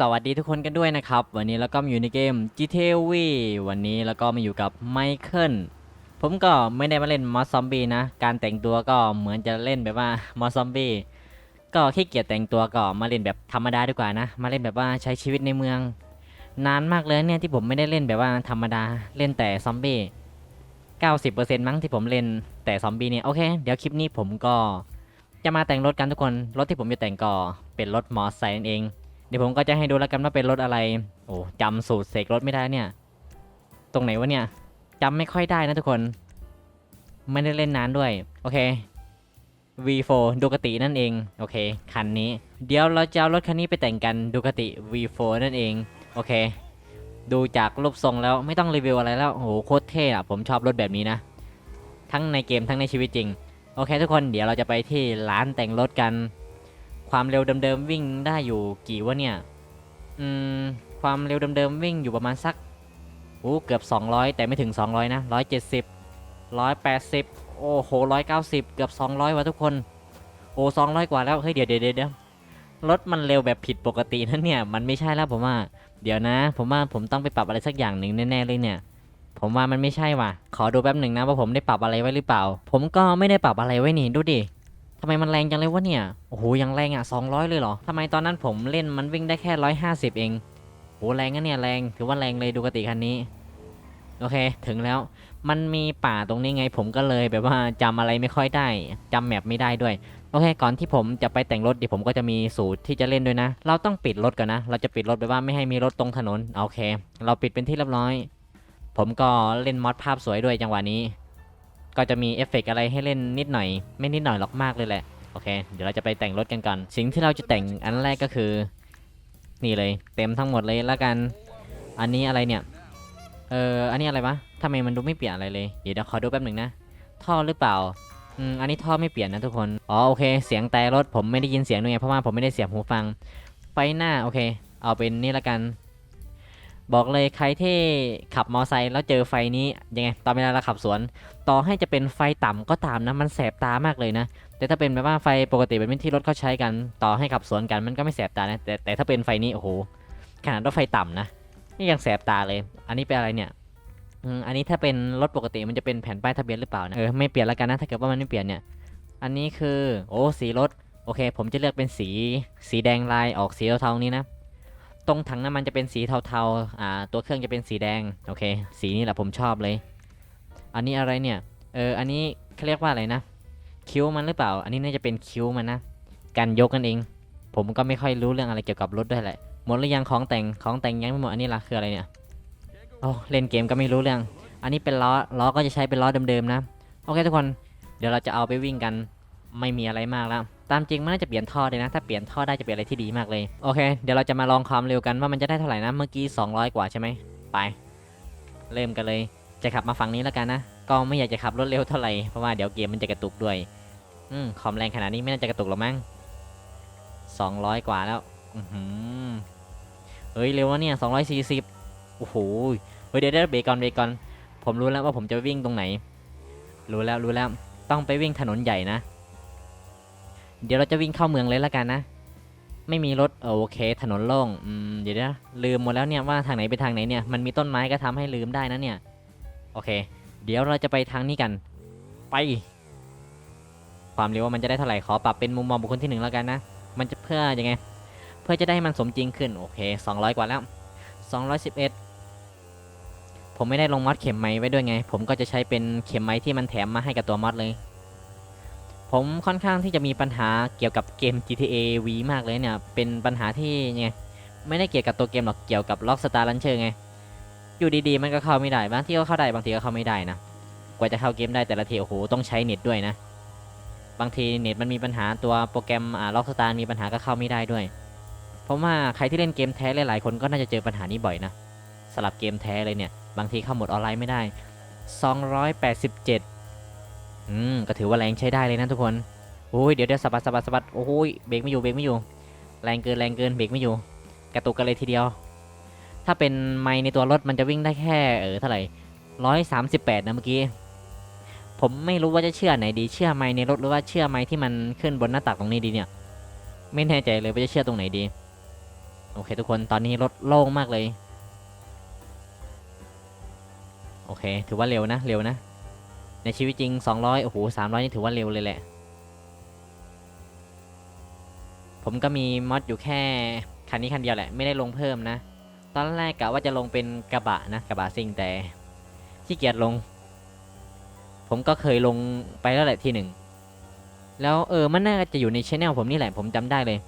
สวัสดีทุกคนกันด้วยนะครับ วันนี้เราก็มาอยู่ในเกม GTA V วันนี้เราก็มาอยู่กับไมเคิลผมก็ไม่ได้มาเล่นมอสซอมบี้นะ การแต่งตัวก็เหมือนจะเล่นแบบว่ามอสซอมบี้ก็ขี้เกียจแต่งตัวก็มาเล่นแบบธรรมดาดีกว่านะ มาเล่นแบบว่าใช้ชีวิตในเมือง นานมากเลยเนี่ยที่ผมไม่ได้เล่นแบบว่าธรรมดาเล่นแต่ซอมบี้90%มั้งที่ผมเล่นแต่ซอมบี้เนี่ยโอเค เดี๋ยวคลิปนี้ผมก็จะมาแต่งรถกันทุกคนรถที่ผมจะแต่งก็เป็นรถมอสไซค์นั่นเอง ดี๋ยวผมก็จะให้ดูแล้วกันว่าเป็นรถอะไร โอ้จำสูตรเสกรถไม่ได้เนี่ย ตรงไหนวะเนี่ยจำไม่ค่อยได้นะทุกคน ไม่ได้เล่นนานด้วย โอเค V4 ดูกตินั่นเอง โอเค คันนี้ เดี๋ยวเราจะเอารถคันนี้ไปแต่งกันดูกติ V4 นั่นเอง โอเค ดูจากรูปทรงแล้วไม่ต้องรีวิวอะไรแล้ว โอ้โห โคตรเท่อะผมชอบรถแบบนี้นะ ทั้งในเกมทั้งในชีวิตจริง โอเคทุกคน เดี๋ยวเราจะไปที่ร้านแต่งรถกัน ความเร็วเดิมๆวิ่งได้อยู่กี่วะเนี่ย อืม ความเร็วเดิมๆวิ่งอยู่ประมาณสักโอ้เกือบ 200 แต่ไม่ถึง 200 นะ 170 180 โอ้โห 190 เกือบ 200 ว่ะทุกคน โอ้200 กว่าแล้ว เฮ้ย เดี๋ยวเดี๋ยวเดี๋ยวรถมันเร็วแบบผิดปกตินะเนี่ย มันไม่ใช่แล้วผมว่า เดี๋ยวนะ ผมว่าผมต้องไปปรับอะไรสักอย่างหนึ่งแน่ๆเลยเนี่ย ผมว่ามันไม่ใช่ว่ะ ขอดูแป๊บหนึ่งนะว่าผมได้ปรับอะไรไว้หรือเปล่า ผมก็ไม่ได้ปรับอะไรไว้นี่ ดูดิ ทำไมมันแรงจังเลยวะเนี่ย โอ้โห ยังแรงอะ 200 เลยเหรอทำไมตอนนั้นผมเล่นมันวิ่งได้แค่ 150 เองโหแรงนะเนี่ยแรง ถือว่าแรงเลยดูกติคันนี้ โอเค ถึงแล้ว มันมีป่าตรงนี้ไง ผมก็เลยแบบว่าจำอะไรไม่ค่อยได้จำแมปไม่ได้ด้วย โอเค ก่อนที่ผมจะไปแต่งรถดี๋ยวผมก็จะมีสูตรที่จะเล่นด้วยนะ เราต้องปิดรถก่อนนะ เราจะปิดรถแบบว่าไม่ให้มีรถตรงถนน โอเค เราปิดเป็นที่เรียบร้อย ผมก็เล่นมอดภาพสวยด้วยจังหวะนี้ ก็จะมีเอฟเฟกต์อะไรให้เล่นนิดหน่อย ไม่นิดหน่อยหรอกมากเลยแหละ โอเค เดี๋ยวเราจะไปแต่งรถกันก่อน สิ่งที่เราจะแต่งอันแรกก็คือ นี่เลย เต็มทั้งหมดเลยแล้วกัน อันนี้อะไรเนี่ย เอออันนี้อะไรวะทำไมมันดูไม่เปลี่ยนอะไรเลยเดี๋ยวเดี๋ยวขอดูแป๊บหนึ่งนะ ท่อหรือเปล่า อืม อันนี้ท่อไม่เปลี่ยนนะทุกคน อ๋อโอเค เสียงแต่รถผมไม่ได้ยินเสียงด้วยไง เพราะว่าผมไม่ได้เสียบหูฟัง ไฟหน้าโอเค เอาเป็นนี่ละกัน บอกเลยใครที่ขับมอไซค์แล้วเจอไฟนี้ยังไงตอนเวลาเราขับสวน ต่อให้จะเป็นไฟต่ำก็ตามนะมันแสบตามากเลยนะ แต่ถ้าเป็นแบบว่าไฟปกติแบบที่รถเขาใช้กัน ต่อให้ขับสวนกันมันก็ไม่แสบตานะแต่แต่ถ้าเป็นไฟนี้โอ้โหขนาดรถไฟต่ำนะนี่ยังแสบตาเลย อันนี้เป็นอะไรเนี่ยอันนี้ถ้าเป็นรถปกติมันจะเป็นแผ่นป้ายทะเบียนหรือเปล่านะเออไม่เปลี่ยนแล้วกันนะถ้าเกิดว่ามันไม่เปลี่ยนเนี่ย อันนี้คือโอ้สีรถโอเค ผมจะเลือกเป็นสีสีแดงลายออกสีเทาๆนี้นะ ตรงถังน้ำมันจะเป็นสีเทาๆอ่าตัวเครื่องจะเป็นสีแดง โอเค สีนี้แหละผมชอบเลย อันนี้อะไรเนี่ย เออ อันนี้เขาเรียกว่าอะไรนะ คิ้วมันหรือเปล่า อันนี้น่าจะเป็นคิ้วมันนะการยกกันเอง ผมก็ไม่ค่อยรู้เรื่องอะไรเกี่ยวกับรถด้วยแหละ หมดหรือยังของแต่ง ของแต่งยังไม่หมด อันนี้ล่ะคืออะไรเนี่ย โอ้เล่นเกมก็ไม่รู้เรื่อง อันนี้เป็นล้อ ล้อก็จะใช้เป็นล้อเดิมๆนะ โอเคทุกคน เดี๋ยวเราจะเอาไปวิ่งกัน ไม่มีอะไรมากแล้ว ตามจริงมันน่าจะเปลี่ยนท่อเลยนะ ถ้าเปลี่ยนท่อได้จะเป็นอะไรที่ดีมากเลย โอเค เดี๋ยวเราจะมาลองความเร็วกันว่ามันจะได้เท่าไหร่นะ เมื่อกี้ 200 กว่าใช่ไหม ไป เริ่มกันเลย จะขับมาฝั่งนี้แล้วกันนะ ก็ไม่อยากจะขับรถเร็วเท่าไหร่ เพราะว่าเดี๋ยวเกมมันจะกระตุกด้วย อืมคอมแรงขนาดนี้ไม่น่าจะกระตุกหรอกมั้ง200 กว่าแล้ว อือหือเฮ้ยเร็ววะเนี่ย240 โอ้โห เฮ้ยเดี๋ยวเดี๋ยวเบรกก่อนเบรกก่อน ผมรู้แล้วว่าผมจะวิ่งตรงไหน รู้แล้วรู้แล้ว ต้องไปวิ่งถนนใหญ่นะ เดี๋ยวเราจะวิ่งเข้าเมืองเลยละกันนะ ไม่มีรถเออโอเค ถนนโล่งอืมเดี๋ยวนะลืมหมดแล้วเนี่ยว่าทางไหนไปทางไหนเนี่ยมันมีต้นไม้ก็ทำให้ลืมได้นะเนี่ย โอเค เดี๋ยวเราจะไปทางนี้กัน ไป ความเร็วว่ามันจะได้เท่าไหร่ขอปรับเป็นมุมมองบุคคลที่หนึ่งแล้วกันนะ มันจะเพื่อยังไง เพื่อจะได้ให้มันสมจริงขึ้นโอเค 200 กว่าแล้ว 211 ผมไม่ได้ลงมอดเข็มไม้ไว้ด้วยไง ผมก็จะใช้เป็นเข็มไม้ที่มันแถมมาให้กับตัวมอดเลย ผมค่อนข้างที่จะมีปัญหาเกี่ยวกับเกม GTA V มากเลยเนี่ย เป็นปัญหาที่ไงไม่ได้เกี่ยวกับตัวเกมหรอกเกี่ยวกับ Rockstar Launcher ไง อยู่ดีๆ มันก็เข้าไม่ได้บางทีก็เข้าได้บางทีก็เข้าไม่ได้นะ กว่าจะเข้าเกมได้แต่ละทีโอ้โหต้องใช้เน็ตด้วยนะ บางทีเน็ตมันมีปัญหาตัวโปรแกรมอ่า Rockstar มีปัญหาก็เข้าไม่ได้ด้วยผมว่าใครที่เล่นเกมแท้หลายๆคนก็น่าจะเจอปัญหานี้บ่อยนะสลับเกมแท้เลยเนี่ย บางทีเข้าหมดออนไลน์ไม่ได้ 287 อืมก็ถือว่าแรงใช้ได้เลยนะทุกคนโอ้ยเดี๋ยวเดี๋ยวสะบัดสะบัดสะบัดโอ้ยเบรกไม่อยู่เบรกไม่อยู่ แรงเกินแรงเกินเบรกไม่อยู่ กระตุกกันเลยทีเดียว ถ้าเป็นไมค์ในตัวรถมันจะวิ่งได้แค่เออเท่าไหร่ร้อยสามสิบแปดนะเมื่อกี้ผมไม่รู้ว่าจะเชื่อไหนดีเชื่อไมค์ในรถหรือว่าเชื่อไมค์ที่มันขึ้นบนหน้าตักตรงนี้ดีเนี่ย ไม่แน่ใจเลยว่าจะเชื่อตรงไหนดี โอเค ทุกคนตอนนี้รถโล่งมากเลย โอเค ถือว่าเร็วนะเร็วนะ ในชีวิตจริง 200 โอ้โห 300 นี่ถือว่าเร็วเลยแหละ ผมก็มีมอดอยู่แค่คันนี้คันเดียวแหละ ไม่ได้ลงเพิ่มนะ ตอนแรกกะว่าจะลงเป็นกระบะนะ กระบะซิ่งแต่ขี้เกียจลง ผมก็เคยลงไปแล้วแหละทีหนึ่ง แล้วเออ มันน่าจะอยู่ในช anel ผมนี่แหละ ผมจำได้เลย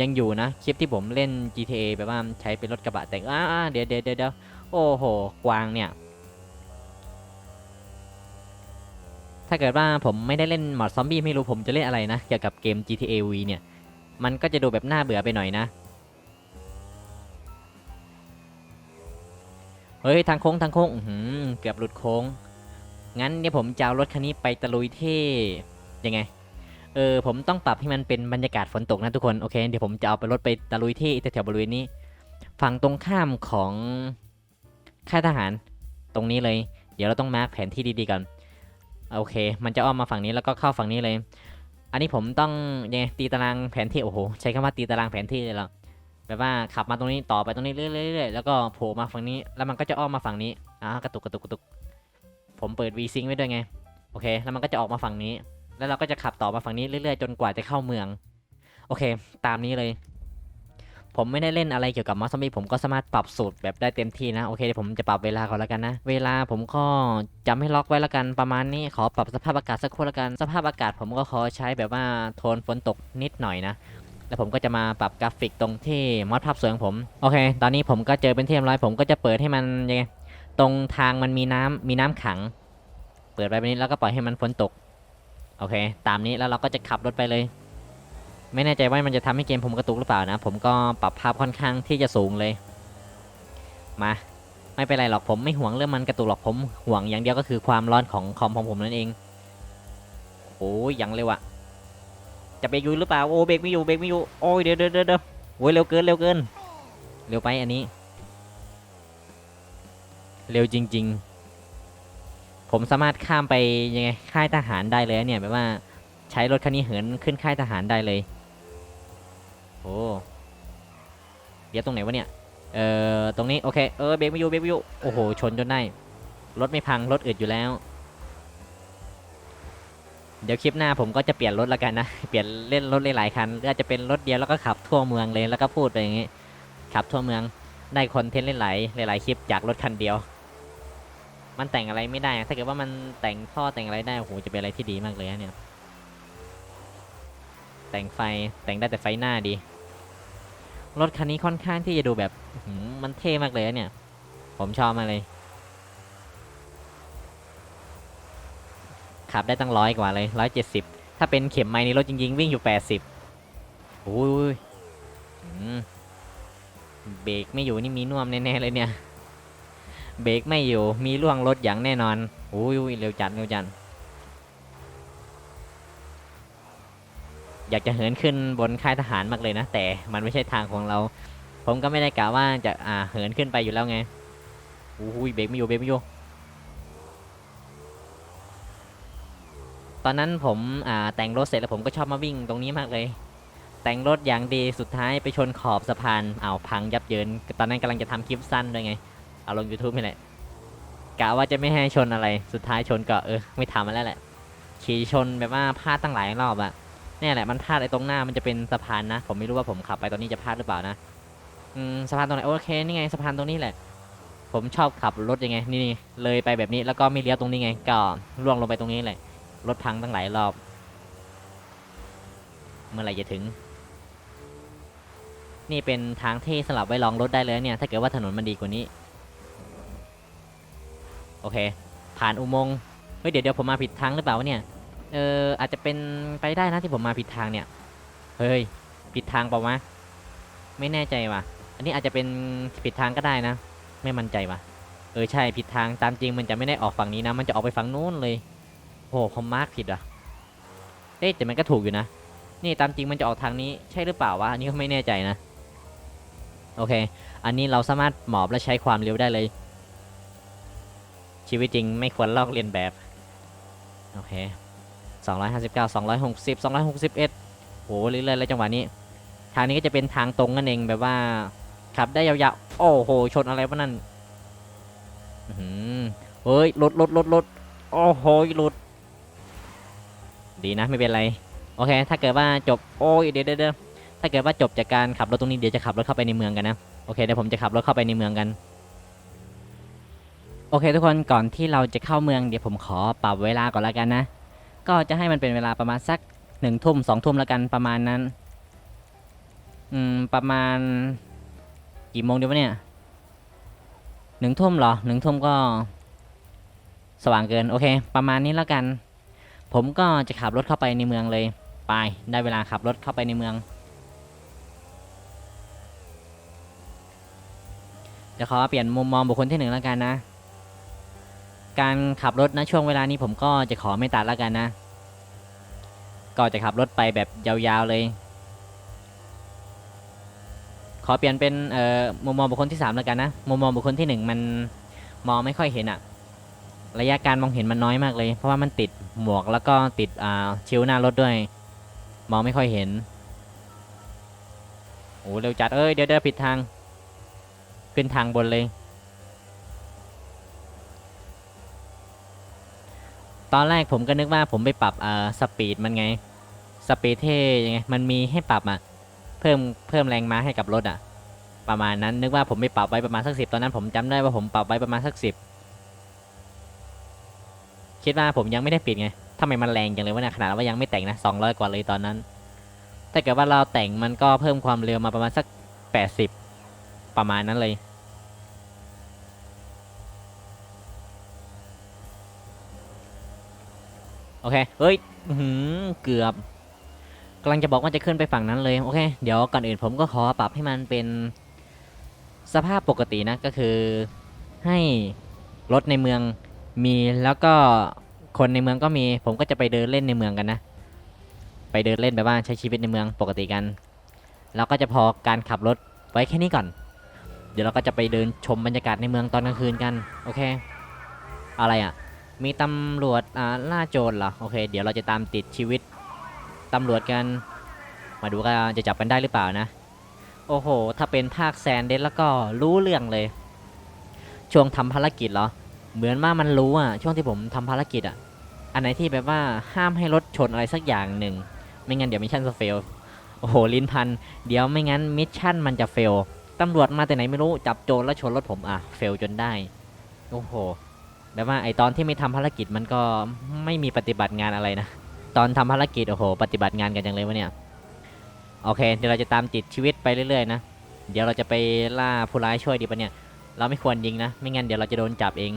ยังอยู่นะ คลิปที่ผมเล่น GTA แบบว่าใช้เป็นรถกระบะแต่งอ่าเดี๋ยวเดี๋ยวเดี๋ยวโอ้โห กวางเนี่ย ถ้าเกิดว่าผมไม่ได้เล่นมอดซอมบี้ไม่รู้ผมจะเล่นอะไรนะ เกี่ยวกับเกม GTA V เนี่ย มันก็จะดูแบบน่าเบื่อไปหน่อยนะ เฮ้ย ทางโค้งทางโค้งเกือบหลุดโค้ง งั้นเดี๋ยวผมจะเอารถคันนี้ไปตะลุยที่ยังไง เออ ผมต้องปรับให้มันเป็นบรรยากาศฝนตกนะทุกคน โอเค เดี๋ยวผมจะเอาไปรถไปตะลุยที่แถวบริเวณนี้ ฝั่งตรงข้ามของค่ายทหาร ตรงนี้เลย เดี๋ยวเราต้องมาร์กแผนที่ดีๆก่อน โอเค มันจะอ้อมมาฝั่งนี้แล้วก็เข้าฝั่งนี้เลย อันนี้ผมต้องยังไงตีตารางแผนที่โอ้โหใช้คำว่าตีตารางแผนที่เลยหรอแบบว่าขับมาตรงนี้ต่อไปตรงนี้เรื่อยๆๆแล้วก็โผล่มาฝั่งนี้แล้วมันก็จะอ้อมมาฝั่งนี้อ่ากระตุกกระตุกกระตุก ผมเปิด V Sync ไว้ด้วยไงโอเค แล้วมันก็จะออกมาฝั่งนี้ แล้วเราก็จะขับต่อมาฝั่งนี้เรื่อยๆ จนกว่าจะเข้าเมือง โอเค ตามนี้เลย ผมไม่ได้เล่นอะไรเกี่ยวกับมอสซอมบี้ผมก็สามารถปรับสูตรแบบได้เต็มที่นะ โอเคเดี๋ยวผมจะปรับเวลาก่อนแล้วกันนะ เวลาผมก็จะไม่ล็อกไว้แล้วกันประมาณนี้ขอปรับสภาพอากาศสักครู่แล้วกัน สภาพอากาศผมก็ขอใช้แบบว่าโทนฝนตกนิดหน่อยนะแล้วผมก็จะมาปรับกราฟิกตรงที่มอดภาพสวยของผม โอเค ตอนนี้ผมก็เจอเป็นที่เรียบร้อยผมก็จะเปิดให้มันยังไงตรงทางมันมีน้ำมีน้ำขัง เปิดไปแบบนี้แล้วก็ปล่อยให้มันฝนตก โอเค ตามนี้แล้วเราก็จะขับรถไปเลย ไม่แน่ใจว่ามันจะทำให้เกมผมกระตุกหรือเปล่านะ ผมก็ปรับภาพค่อนข้างที่จะสูงเลย มา ไม่เป็นไรหรอกผมไม่ห่วงเรื่องมันกระตุกหรอกผมห่วงอย่างเดียวก็คือความร้อนของคอมของผมนั่นเอง โอ้ยยังเร็วอะจะเบรกอยู่หรือเปล่า โอ้เบรกไม่อยู่เบรกไม่อยู่ โอ้ยเดี๋ยวเดี๋ยวเดี๋ยวโอ้ยเร็วเกินเร็วเกิน เร็วไปอันนี้ เร็วจริง ๆ ผมสามารถข้ามไปยังไงค่ายทหารได้เลยเนี่ยแบบว่าใช้รถคันนี้เหินขึ้นค่ายทหารได้เลย โอ้เดี๋ยวตรงไหนวะเนี่ย เอ่อ ตรงนี้ โอเค เออ เบรกไม่อยู่ เบรกไม่อยู่ โอ้โห ชนจนได้ รถไม่พัง รถอึดอยู่แล้ว เดี๋ยวคลิปหน้าผมก็จะเปลี่ยนรถละกันนะ เปลี่ยนเล่นรถหลายๆคันหรืออาจจะเป็นรถเดียวแล้วก็ขับทั่วเมืองเลย แล้วก็พูดไปอย่างงี้ ขับทั่วเมือง ได้คอนเทนต์หลายๆหลายๆคลิปจากรถคันเดียว มันแต่งอะไรไม่ได้ ถ้าเกิดว่ามันแต่งท่อแต่งอะไรได้ โอ้โห จะเป็นอะไรที่ดีมากเลยนะเนี่ย แต่งไฟแต่งได้แต่ไฟหน้าดี รถคันนี้ค่อนข้างที่จะดูแบบมันเท่มากเลยเนี่ย ผมชอบมากเลย ขับได้ตั้งร้อยกว่าเลยร้อยเจ็ดสิบถ้าเป็นเข็มไม้นี่รถจริงๆ วิ่งอยู่แปดสิบโอ้ยเบรกไม่อยู่นี่มีน่วมแน่ๆเลยเนี่ย เบรกไม่อยู่มีล่วงรถอย่างแน่นอนโอ้ยเร็วจัดเร็วจัด อยากจะเหินขึ้นบนค่ายทหารมากเลยนะ แต่มันไม่ใช่ทางของเรา ผมก็ไม่ได้กะว่าจะอ่าเหินขึ้นไปอยู่แล้วไงอุ้ยเบรกไม่อยู่เบรกไม่อยู่ตอนนั้นผมอ่าแต่งรถเสร็จแล้วผมก็ชอบมาวิ่งตรงนี้มากเลย แต่งรถอย่างดีสุดท้ายไปชนขอบสะพานอ้าวพังยับเยิน ตอนนั้นกำลังจะทำคลิปสั้นด้วยไง เอาลง YouTube นี่แหละกะว่าจะไม่ให้ชนอะไรสุดท้ายชนก็เออ ไม่ทำมาแล้วแหละ ขี่ชนแบบว่าพลาดตั้งหลายรอบอะ เนี่ยแหละมันพลาดไอ้ตรงหน้ามันจะเป็นสะพานนะ ผมไม่รู้ว่าผมขับไปตอนนี้จะพลาดหรือเปล่านะอืมสะพานตรงไหนโอเคนี่ไงสะพานตรงนี้แหละ ผมชอบขับรถยังไงนี่นี่เลยไปแบบนี้แล้วก็ไม่เลี้ยวตรงนี้ไงก็ล่วงลงไปตรงนี้แหละรถพังตั้งหลายรอบ เมื่อไหร่จะถึง นี่เป็นทางที่สลับไว้ลองรถได้เลยเนี่ย ถ้าเกิดว่าถนนมันดีกว่านี้ โอเค ผ่านอุโมงค์เฮ้ยเดี๋ยวเดี๋ยวผมมาผิดทางหรือเปล่าเนี่ย เอออาจจะเป็นไปได้นะที่ผมมาผิดทางเนี่ย เฮ้ยผิดทางเปล่าวะไม่แน่ใจว่ะ อันนี้อาจจะเป็นผิดทางก็ได้นะ ไม่มั่นใจว่ะ เออใช่ผิดทางตามจริงมันจะไม่ได้ออกฝั่งนี้นะ มันจะออกไปฝั่งนู้นเลยโหผมมาร์กผิดอะเอ๊ะแต่มันก็ถูกอยู่นะ นี่ตามจริงมันจะออกทางนี้ใช่หรือเปล่าวะอันนี้ก็ไม่แน่ใจนะ โอเค อันนี้เราสามารถหมอบและใช้ความเร็วได้เลย ชีวิตจริงไม่ควรลอกเลียนแบบ โอเค 259 260 261โหเรื่อยๆเลยจังหวะนี้ ทางนี้ก็จะเป็นทางตรงนั่นเองแบบว่าขับได้ยาวๆ โอ้โห ชนอะไรวะนั่นเฮ้ยรถรถรถรถโอ้โหรถดีนะไม่เป็นไร โอเค ถ้าเกิดว่าจบ โอ้ยเดี๋ยวเดี๋ยวเดี๋ยวถ้าเกิดว่าจบจากการขับรถตรงนี้เดี๋ยวจะขับรถเข้าไปในเมืองกันนะ โอเคเดี๋ยวผมจะขับรถเข้าไปในเมืองกัน โอเค ทุกคนก่อนที่เราจะเข้าเมืองเดี๋ยวผมขอปรับเวลาก่อนแล้วกันนะ ก็จะให้มันเป็นเวลาประมาณสักหนึ่งทุ่มสองทุ่มแล้วกันประมาณนั้น อืม ประมาณ กี่โมงดีววะเนี่ยหนึ่งทุ่มเหรอหนึ่งทุ่มก็ สว่างเกิน โอเค ประมาณนี้แล้วกัน ผมก็จะขับรถเข้าไปในเมืองเลย ไป ได้เวลาขับรถเข้าไปในเมือง จะขอเปลี่ยนมุมมองบุคคลที่หนึ่งแล้วกันนะ การขับรถนะช่วงเวลานี้ผมก็จะขอไม่ตัดแล้วกันนะ ก็จะขับรถไปแบบยาวๆเลย ขอเปลี่ยนเป็นเอ่อมุมมองบุคคลที่สามแล้วกันนะมุมมองบุคคลที่หนึ่งมันมองไม่ค่อยเห็นอะระยะการมองเห็นมันน้อยมากเลย เพราะว่ามันติดหมวกแล้วก็ติดอ่าชิวหน้ารถด้วย มองไม่ค่อยเห็นโอ้เร็วจัดเอ้ยเดี๋ยวเดี๋ยวผิดทาง ขึ้นทางบนเลย ตอนแรกผมก็นึกว่าผมไปปรับอ่าสปีดมันไง สปีดเท่ยังไง มันมีให้ปรับอะ เพิ่มเพิ่มแรงม้าให้กับรถอะ ประมาณนั้น นึกว่าผมไปปรับไว้ประมาณสักสิบตอนนั้นผมจำได้ว่าผมปรับไว้ประมาณสักสิบคิดว่าผมยังไม่ได้ปิดไงทำไมมันแรงจังเลยวะเนี่ยขนาดว่ายังไม่แต่งนะสองร้อยกว่าเลยตอนนั้นถ้าเกิดว่าเราแต่งมันก็เพิ่มความเร็วมาประมาณสักแปดสิบประมาณนั้นเลย โอเค เฮ้ยเกือบกำลังจะบอกว่าจะขึ้นไปฝั่งนั้นเลย โอเค เดี๋ยวก่อนอื่นผมก็ขอปรับให้มันเป็นสภาพปกตินะ ก็คือให้รถในเมืองมีแล้วก็คนในเมืองก็มี ผมก็จะไปเดินเล่นในเมืองกันนะ ไปเดินเล่นแบบว่าใช้ชีวิตในเมืองปกติกันเราก็จะพอการขับรถไว้แค่นี้ก่อน เดี๋ยวเราก็จะไปเดินชมบรรยากาศในเมืองตอนกลางคืนกัน โอเค อะไรอะ มีตำรวจอ่าล่าโจรเหรอโอเค เดี๋ยวเราจะตามติดชีวิตตำรวจกัน มาดูกันจะจับกันได้หรือเปล่านะ โอ้โห ถ้าเป็นภาคแซนเดนแล้วก็รู้เรื่องเลย ช่วงทำภารกิจเหรอ เหมือนว่ามันรู้อะช่วงที่ผมทำภารกิจอะ อันไหนที่แบบว่าห้ามให้รถชนอะไรสักอย่างหนึ่ง ไม่งั้นเดี๋ยวมิชชั่นจะเฟล โอ้โหลิ้นพัน เดี๋ยวไม่งั้นมิชชั่นมันจะเฟลตำรวจมาแต่ไหนไม่รู้จับโจรแล้วชนรถผมอะ เฟลจนได้ โอ้โห แบบว่าไอตอนที่ไม่ทำภารกิจมันก็ไม่มีปฏิบัติงานอะไรนะ ตอนทำภารกิจโอ้โห ปฏิบัติงานกันจังเลยวะเนี่ย โอเค เดี๋ยวเราจะตามติดชีวิตไปเรื่อยๆนะ เดี๋ยวเราจะไปล่าผู้ร้ายช่วยดีปะเนี่ย เราไม่ควรยิงนะ ไม่งั้นเดี๋ยวเราจะโดนจับเอง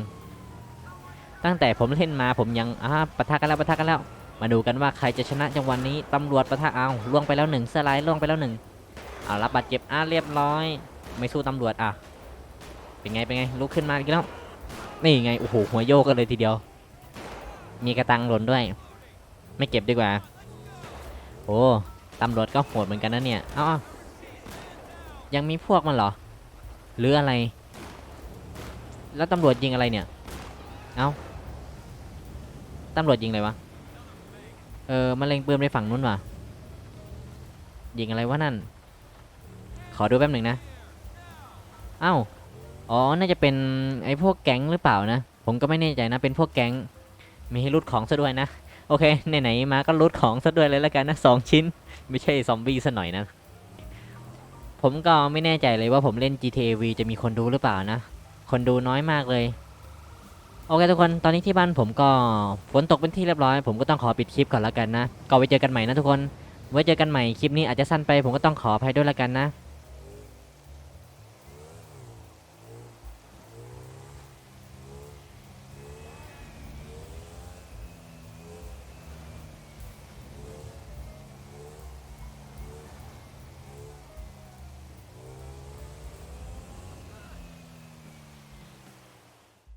ตั้งแต่ผมเล่นมาผมยังอ่าปะทะกันแล้วปะทะกันแล้ว มาดูกันว่าใครจะชนะจังหวันนี้ตำรวจปะทะเอาล่วงไปแล้วหนึ่งเสื้อลายล่วงไปแล้วหนึ่งเอารับบาดเจ็บอะเรียบร้อย ไม่สู้ตำรวจอะ เป็นไงเป็นไงลุกขึ้นมาอีกแล้ว นี่ไง โอ้โห หัวโยกกันเลยทีเดียว มีกระตังหล่นด้วย ไม่เก็บดีกว่า โอ้ตำรวจก็โหดเหมือนกันนะเนี่ยเอ้ายังมีพวกมันเหรอ หรืออะไร แล้วตำรวจยิงอะไรเนี่ย เอ้าตำรวจยิงอะไรวะ เออมะเร็งปืนไปฝั่งนู้นว่ะ ยิงอะไรวะนั่น ขอดูแป๊บหนึ่งนะ เอ้า อ๋อ น่าจะเป็นไอ้พวกแก๊งหรือเปล่านะ ผมก็ไม่แน่ใจนะ เป็นพวกแก๊ง มีให้รูดของซะด้วยนะ โอเค ไหนๆ มาก็รูดของซะด้วยเลยแล้วกันนะสองชิ้น ไม่ใช่ซอมบี้ซะหน่อยนะ ผมก็ไม่แน่ใจเลยว่าผมเล่น GTA V จะมีคนดูหรือเปล่านะ คนดูน้อยมากเลย โอเคทุกคน ตอนนี้ที่บ้านผมก็ฝนตกเป็นที่เรียบร้อย ผมก็ต้องขอปิดคลิปก่อนแล้วกันนะ ก็ไว้เจอกันใหม่นะทุกคน ไว้เจอกันใหม่ คลิปนี้อาจจะสั้นไป ผมก็ต้องขออภัยด้วยแล้วกันนะ